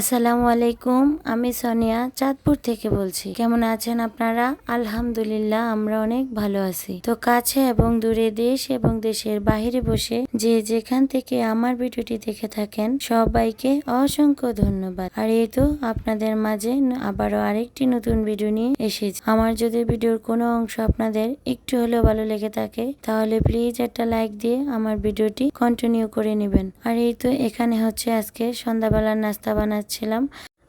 আসসালামু আলাইকুম, আমি সোনিয়া চাঁদপুর থেকে বলছি। কেমন আছেন আপনারা? আলহামদুলিল্লাহ, আমরা অনেক ভালো আছি। তো কাছে এবং দূরে দেশ এবং দেশের বাহিরে বসে যে যেখান থেকে আমার ভিডিওটি দেখে থাকেন, সবাইকে অসংখ্য ধন্যবাদ। আর এই তো আপনাদের মাঝে আবারও আরেকটি নতুন ভিডিও নিয়ে এসেছি। আমার যদি ভিডিওর কোনো অংশ আপনাদের একটু হলেও ভালো লেগে থাকে, তাহলে প্লিজ একটা লাইক দিয়ে আমার ভিডিওটি কন্টিনিউ করে নেবেন। আর এই তো এখানে হচ্ছে আজকে সন্ধ্যাবেলার নাস্তা বানাচ্ছিলাম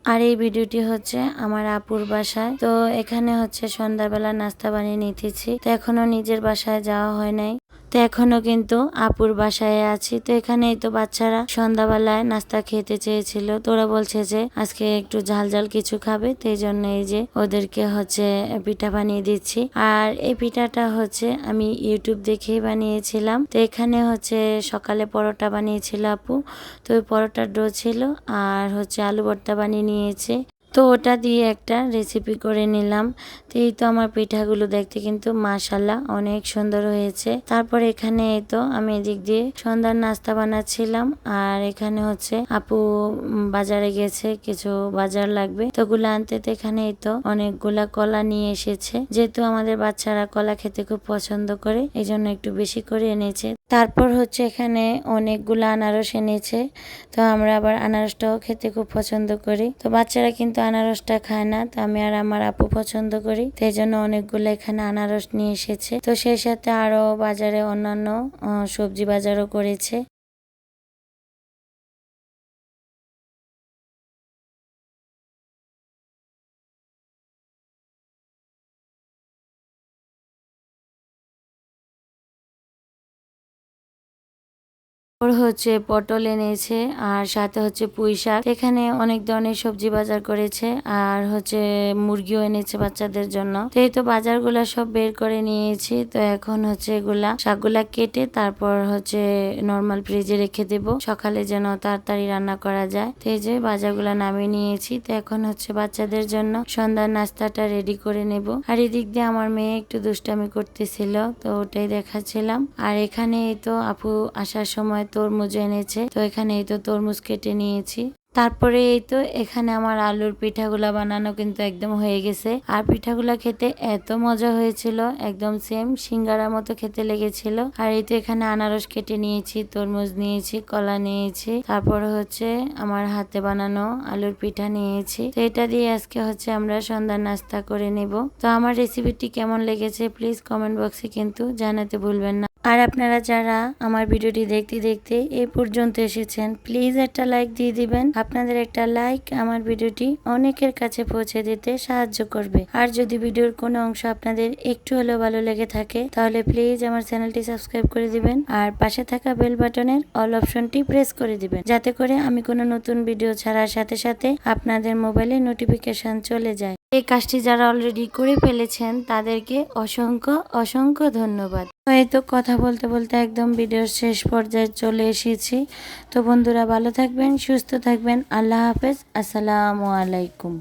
আর এই ভিডিওটি হচ্ছে আমার আপুর বাসায়। তো এখানে হচ্ছে সন্ধ্যাবেলা নাস্তা বানিয়ে নিতেছি। তো এখনও নিজের বাসায় যাওয়া হয় নাই। তো এখনও কিন্তু আপুর বাসায় আছি। তো এখানেই তো বাচ্চারা সন্ধ্যাবেলায় নাস্তা খেতে চেয়েছিল। তোরা বলছে যে, আজকে একটু ঝাল ঝাল কিছু খাবে। তো এই জন্য এই যে ওদেরকে হচ্ছে পিঠা বানিয়ে দিচ্ছি। আর এই পিঠাটা হচ্ছে আমি ইউটিউব দেখেই বানিয়েছিলাম। তো এখানে হচ্ছে সকালে পরোটা বানিয়েছিল আপু। তো ওই পরোটার ডো ছিল। আর হচ্ছে আলু ভর্তা বানিয়ে নিয়েছে। তো ওটা দিয়ে একটা রেসিপি করে নিলাম। তো এই তো আমার পিঠাগুলো দেখতে কিন্তু মাশাল্লাহ অনেক সুন্দর হয়েছে। তারপর এখানে এই তো আমি এদিক দিয়ে সন্ধ্যার নাস্তা বানাচ্ছিলাম। আর এখানে হচ্ছে আপু বাজারে গেছে, কিছু বাজার লাগবে। তো গুলো আনতে তো এখানে এই তো অনেকগুলা কলা নিয়ে এসেছে। যেহেতু আমাদের বাচ্চারা কলা খেতে খুব পছন্দ করে এই জন্য একটু বেশি করে এনেছে। তারপর হচ্ছে এখানে অনেকগুলো আনারস এনেছে। তো আমরা আবার আনারসটাও খেতে খুব পছন্দ করি। তো বাচ্চারা কিন্তু আনারসটা খায় না, তো আমি আর আমার আপু পছন্দ করি। তো এই জন্য অনেকগুলো এখানে আনারস নিয়ে এসেছে। তো সেই সাথে আরও বাজারে অন্যান্য সবজি বাজারও করেছে। ওর হচ্ছে পটল এনেছে আর সাথে হচ্ছে পুঁই শাক। এখানে অনেক ধরনের সবজি বাজার করেছে আর হচ্ছে মুরগিও এনেছে বাচ্চাদের জন্য। তো এই তো বাজারগুলা সব বের করে নিয়েছি। তো এখন হচ্ছে এগুলা শাকগুলা কেটে তারপর হচ্ছে নর্মাল ফ্রিজে রেখে দেব। সকালে যেন তাড়াতাড়ি রান্না করা যায়। তো এই যে বাজারগুলা নামিয়ে নিয়েছি। তো এখন হচ্ছে বাচ্চাদের জন্য সন্ধ্যার নাস্তাটা রেডি করে নেব। আর এদিক দিয়ে আমার মেয়ে একটু দুষ্টামি করতেছিল, তো ওটাই দেখাচ্ছিলাম। আর এখানে তো আপু আসার সময় তরমুজ এনেছে। তো এখানে এই তো তরমুজ কেটে নিয়েছি। তারপরে এই তো এখানে আমার আলুর পিঠাগুলা বানানো কিন্তু একদম হয়ে গেছে। আর পিঠাগুলা খেতে এত মজা হয়েছিল, একদম সেম সিঙ্গারার মতো খেতে লেগেছিল। আর এই তো এখানে আনারস কেটে নিয়েছি, তরমুজ নিয়েছি, কলা নিয়েছি। তারপর হচ্ছে আমার হাতে বানানো আলুর পিঠা নিয়েছি। তো এটা দিয়ে আজকে হচ্ছে আমরা সন্ধ্যার নাস্তা করে নেব। তো আমার রেসিপিটি কেমন লেগেছে প্লিজ কমেন্ট বক্সে কিন্তু জানাতে ভুলবেন না। আর আপনারা যারা আমার ভিডিওটি দেখতে দেখতে এই পর্যন্ত এসেছেন প্লিজ একটা লাইক দিয়ে দিবেন। আপনাদের একটা লাইক আমার ভিডিওটি অনেকের কাছে পৌঁছে দিতে সাহায্য করবে। আর যদি ভিডিওর কোনো অংশ আপনাদের একটু হলেও ভালো লেগে থাকে, তাহলে প্লিজ আমার চ্যানেলটি সাবস্ক্রাইব করে দিবেন আর পাশে থাকা বেল বাটনের অল অপশনটি প্রেস করে দিবেন। যাতে করে আমি কোনো নতুন ভিডিও ছাড়ার সাথে সাথে আপনাদের মোবাইলে নোটিফিকেশন চলে যায়। এই কাজটি যারা অলরেডি করে ফেলেছেন, তাদেরকে অসংখ্য অসংখ্য ধন্যবাদ। এই তো কথা বলতে বলতে একদম ভিডিওর শেষ পর্যায়ে চলে এসেছি। তো বন্ধুরা, ভালো থাকবেন, সুস্থ থাকবেন। আল্লাহ হাফেজ। আসসালামু আলাইকুম।